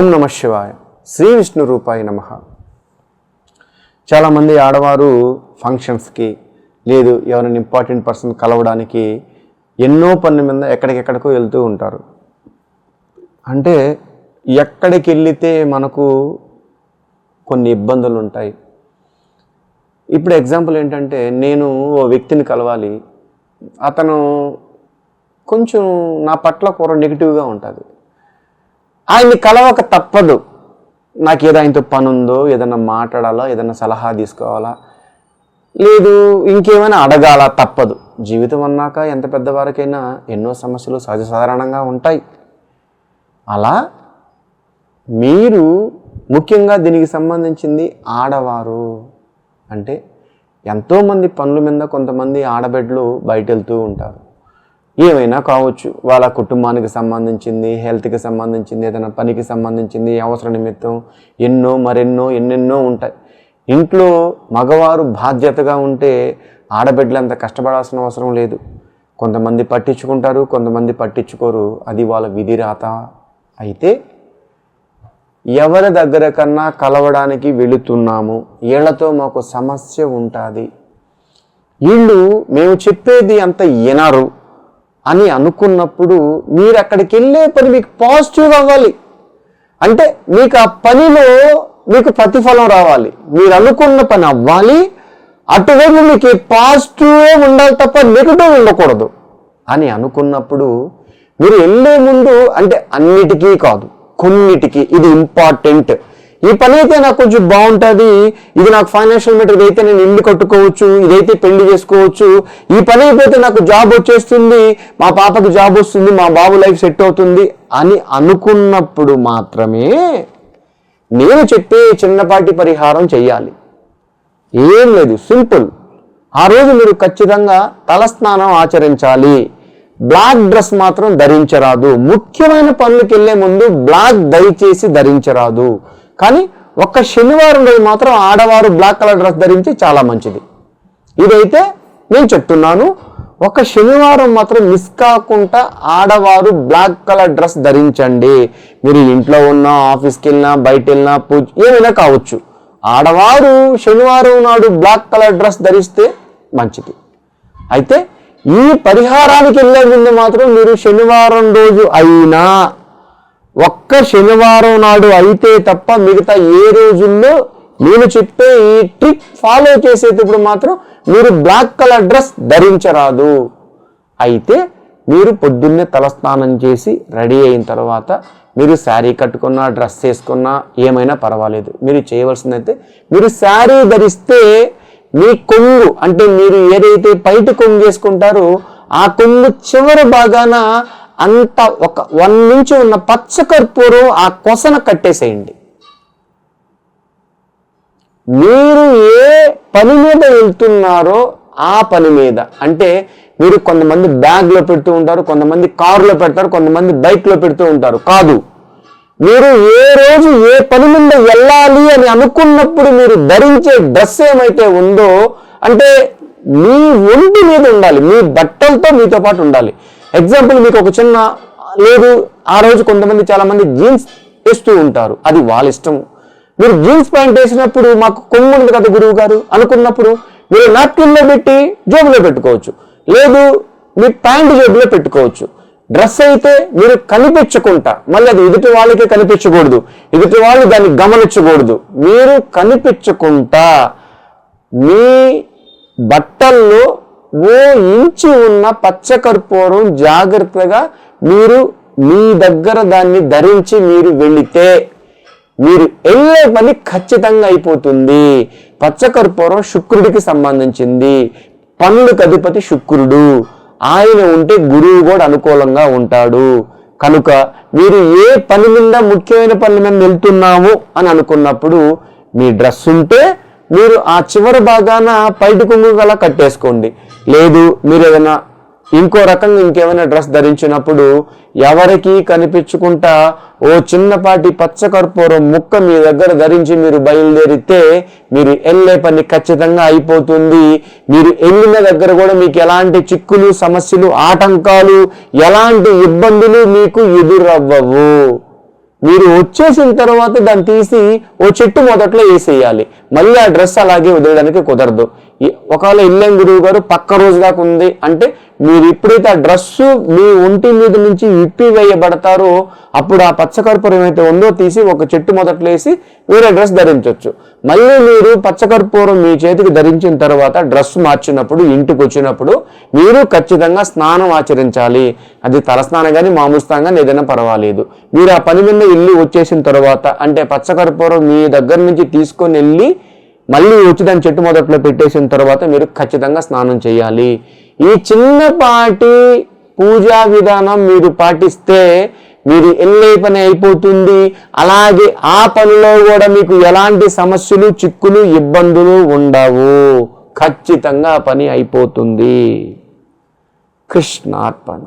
ఓం నమ శివాయ. శ్రీ విష్ణు రూపాయ నమ. చాలామంది ఆడవారు ఫంక్షన్స్కి లేదు ఎవరైనా ఇంపార్టెంట్ పర్సన్ కలవడానికి ఎన్నో పనుల మీద ఎక్కడికెక్కడికో వెళ్తూ ఉంటారు. అంటే ఎక్కడికి వెళితే మనకు కొన్ని ఇబ్బందులు ఉంటాయి. ఇప్పుడు ఎగ్జాంపుల్ ఏంటంటే నేను ఓ వ్యక్తిని కలవాలి. అతను కొంచెం నా పట్ల కూర నెగిటివ్గా ఉంటుంది ఆయన్ని కలవక తప్పదు. నాకు ఏదో ఆయనతో పని ఉందో ఏదైనా మాట్లాడాలా ఏదైనా సలహా తీసుకోవాలా? లేదు ఇంకేమైనా అడగాల? తప్పదు. జీవితం అన్నాక ఎంత పెద్దవారికైనా ఎన్నో సమస్యలు సహజ సాధారణంగా ఉంటాయి. అలా మీరు ముఖ్యంగా దీనికి సంబంధించింది ఆడవారు. అంటే ఎంతోమంది పనుల మీద కొంతమంది ఆడబిడ్డలు బయట వెళ్తూ ఉంటారు. ఏమైనా కావచ్చు. వాళ్ళ కుటుంబానికి సంబంధించింది హెల్త్కి సంబంధించింది ఏదైనా పనికి సంబంధించింది అవసర నిమిత్తం ఎన్నో మరెన్నో ఎన్నెన్నో ఉంటాయి. ఇంట్లో మగవారు బాధ్యతగా ఉంటే ఆడబిడ్డలు అంత కష్టపడాల్సిన అవసరం లేదు. కొంతమంది పట్టించుకుంటారు కొంతమంది పట్టించుకోరు. అది వాళ్ళ విధి రాత. అయితే ఎవరి దగ్గర కన్నా కలవడానికి వెళుతున్నాము? వీళ్ళతో మాకు సమస్య ఉంటుంది. వీళ్ళు మేము చెప్పేది అంత వినరు. అని అనుకున్నప్పుడు మీరు అక్కడికి వెళ్ళే పని మీకు పాజిటివ్ అవ్వాలి. అంటే మీకు ఆ పనిలో మీకు ప్రతిఫలం రావాలి. మీరు అనుకున్న పని అవ్వాలి. అటువైపు మీకు పాజిటివ్ ఉండాలి తప్ప నెగిటివ్ ఉండకూడదు. అని అనుకున్నప్పుడు మీరు వెళ్ళే ముందు అంటే అన్నిటికీ కాదు కొన్నిటికి ఇది ఇంపార్టెంట్ ఈ పని అయితే నాకు కొంచెం బాగుంటుంది. ఇది నాకు ఫైనాన్షియల్ మెటర్ ఇదైతే నేను ఇల్లు కట్టుకోవచ్చు ఇదైతే పెళ్ళి చేసుకోవచ్చు. ఈ పని అయిపోతే నాకు జాబ్ వచ్చేస్తుంది మా పాపకి జాబ్ వస్తుంది మా బాబు లైఫ్ సెట్ అవుతుంది అని అనుకున్నప్పుడు మాత్రమే నేను చెప్పే చిన్నపాటి పరిహారం చేయాలి ఏం లేదు సింపుల్ ఆ రోజు మీరు ఖచ్చితంగా తలస్నానం ఆచరించాలి. బ్లాక్ డ్రెస్ మాత్రం ధరించరాదు. ముఖ్యమైన పనులకు వెళ్ళే ముందు బ్లాక్ దయచేసి ధరించరాదు. కానీ ఒక్క శనివారం రోజు మాత్రం ఆడవారు బ్లాక్ కలర్ డ్రెస్ ధరించి చాలా మంచిది. ఇదైతే నేను చెప్తున్నాను ఒక శనివారం మాత్రం మిస్ కాకుండా ఆడవారు బ్లాక్ కలర్ డ్రెస్ ధరించండి. మీరు ఇంట్లో ఉన్నా ఆఫీస్కి వెళ్ళినా బయట వెళ్ళినా పూజ ఏమైనా కావచ్చు. ఆడవారు శనివారం నాడు బ్లాక్ కలర్ డ్రెస్ ధరిస్తే మంచిది. అయితే ఈ పరిహారానికి వెళ్ళే ముందు మాత్రం మీరు శనివారం రోజు అయినా ఒక్క శనివారం నాడు అయితే తప్ప మిగతా ఏ రోజుల్లో నేను చెప్పే ఈ ట్రిక్ ఫాలో చేసేటప్పుడు మాత్రం మీరు బ్లాక్ కలర్ డ్రెస్ ధరించరాదు. అయితే మీరు పొద్దున్నే తలస్నానం చేసి రెడీ అయిన తర్వాత మీరు శారీ కట్టుకున్నా డ్రెస్ వేసుకున్నా ఏమైనా పర్వాలేదు. మీరు చేయవలసిందైతే మీరు శారీ ధరిస్తే మీ కొంగు అంటే మీరు ఏదైతే బయట కొంగు వేసుకుంటారో ఆ కొంగు చివరి భాగాన అంత ఒక వన్ నుంచి ఉన్న పచ్చ కర్పూరం ఆ కొసన కట్టేసేయండి. మీరు ఏ పని మీద వెళ్తున్నారో ఆ పని మీద. అంటే మీరు కొంతమంది బ్యాగ్లో పెడుతూ ఉంటారు కొంతమంది కారులో పెడతారు కొంతమంది బైక్లో పెడుతూ ఉంటారు. కాదు. మీరు ఏ రోజు ఏ పని మీద వెళ్ళాలి అని అనుకున్నప్పుడు మీరు ధరించే డ్రెస్ ఏమైతే ఉందో అంటే మీ ఒంటి మీద ఉండాలి మీ బట్టలతో మీతో పాటు ఉండాలి. ఎగ్జాంపుల్ మీకు ఒక చిన్న లేదు. ఆ రోజు కొంతమంది చాలామంది జీన్స్ వేస్తూ ఉంటారు. అది వాళ్ళ ఇష్టం. మీరు జీన్స్ ప్యాంట్ వేసినప్పుడు మాకు కొమ్ము ఉంది కదా గురువు గారు? అనుకున్నప్పుడు మీరు నాప్కిన్లో పెట్టి జేబులో పెట్టుకోవచ్చు. లేదు మీ ప్యాంట్ జేబులో పెట్టుకోవచ్చు. డ్రెస్ అయితే మీరు కనిపించకుండా మళ్ళీ అది ఎదుటి వాళ్ళకే కనిపించకూడదు. ఎదుటి వాళ్ళు దాన్ని గమనించకూడదు. మీరు కనిపించకుండా మీ బట్టల్లో ఓ ఇంచు ఉన్న పచ్చకర్పూరం జాగ్రత్తగా మీరు మీ దగ్గర దాన్ని ధరించి మీరు వెళితే మీరు వెళ్ళే పని ఖచ్చితంగా అయిపోతుంది. పచ్చకర్పూరం శుక్రుడికి సంబంధించింది. పనులకు అధిపతి శుక్రుడు. ఆయన ఉంటే గురువు కూడా అనుకూలంగా ఉంటాడు. కనుక మీరు ఏ పని మీద ముఖ్యమైన పని మీద వెళ్తున్నాము అని అనుకున్నప్పుడు మీ డ్రెస్ ఉంటే మీరు ఆ చివరి భాగాన పైటి కొంగు గల కట్టేసుకోండి. లేదు మీరు ఏదైనా ఇంకో రకంగా ఇంకేమైనా డ్రెస్ ధరించినప్పుడు ఎవరికి కనిపించుకుంటా ఓ చిన్నపాటి పచ్చకర్పూరం ముక్క మీ దగ్గర ధరించి మీరు బయలుదేరితే మీరు వెళ్ళే పని ఖచ్చితంగా అయిపోతుంది. మీరు వెళ్ళిన దగ్గర కూడా మీకు ఎలాంటి చిక్కులు సమస్యలు ఆటంకాలు ఎలాంటి ఇబ్బందులు మీకు ఎదురవ్వవు. మీరు వచ్చేసిన తర్వాత దాన్ని తీసి ఓ చెట్టు మొదట్లో వేసేయాలి. మళ్ళీ ఆ డ్రెస్ అలాగే వదిలేయడానికి కుదరదు. ఒకవేళ ఇల్లేం గురువు గారు పక్క రోజు దాకా ఉంది అంటే మీరు ఎప్పుడైతే ఆ డ్రెస్సు మీ ఒంటి మీద నుంచి విప్పి వేయబడతారో అప్పుడు ఆ పచ్చకర్పూరం ఏమైతే ఉందో తీసి ఒక చెట్టు మొదట్లేసి వేరే డ్రెస్ ధరించవచ్చు మళ్ళీ మీరు పచ్చకర్పూరం మీ చేతికి ధరించిన తర్వాత డ్రెస్ మార్చినప్పుడు ఇంటికి వచ్చినప్పుడు మీరు ఖచ్చితంగా స్నానం ఆచరించాలి. అది తలస్నానం కానీ మామూలు స్నానం కానీ ఏదైనా పర్వాలేదు. మీరు ఆ పని మీద ఇల్లు వచ్చేసిన తర్వాత అంటే పచ్చకర్పూరం మీ దగ్గర నుంచి తీసుకొని వెళ్ళి మళ్ళీ ఉచితం చెట్టు మొదట్లో పెట్టేసిన తర్వాత మీరు ఖచ్చితంగా స్నానం చేయాలి. ఈ చిన్నపాటి పూజా విధానం మీరు పాటిస్తే మీరు ఎల్లే పని అయిపోతుంది. అలాగే ఆ పనిలో కూడా మీకు ఎలాంటి సమస్యలు చిక్కులు ఇబ్బందులు ఉండవు. ఖచ్చితంగా పని అయిపోతుంది. కృష్ణార్పణ.